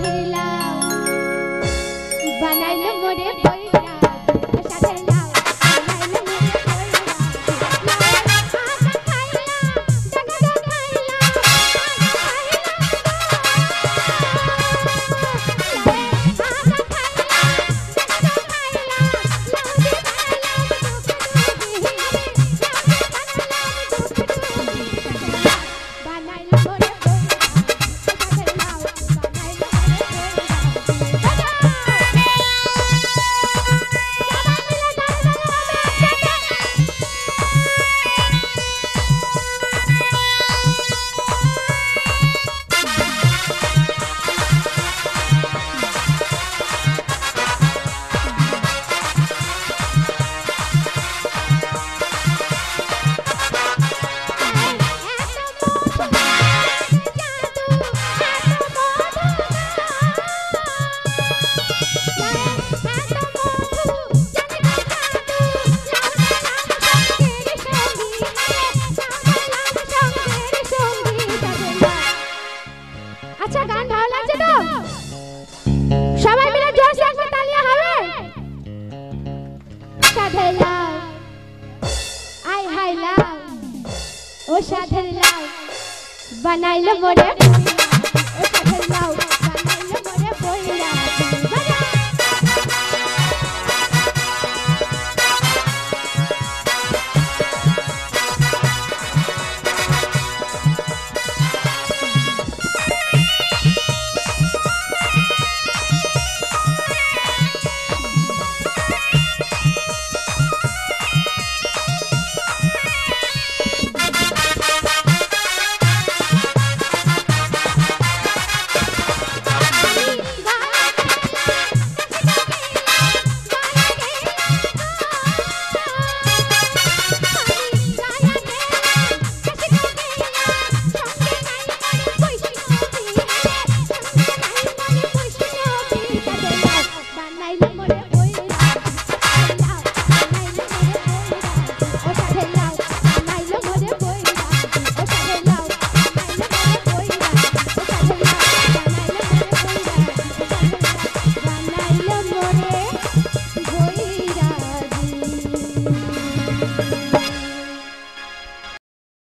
फिरला बनल मोरे बैरा আচ্ছা গান ভালো লাগছে তো? সবাই মিলে জোরে একবার তালিয়া হবে। সাধে লাল আই, হাই লাল ও সাধে লাল বানাইলো মোরে।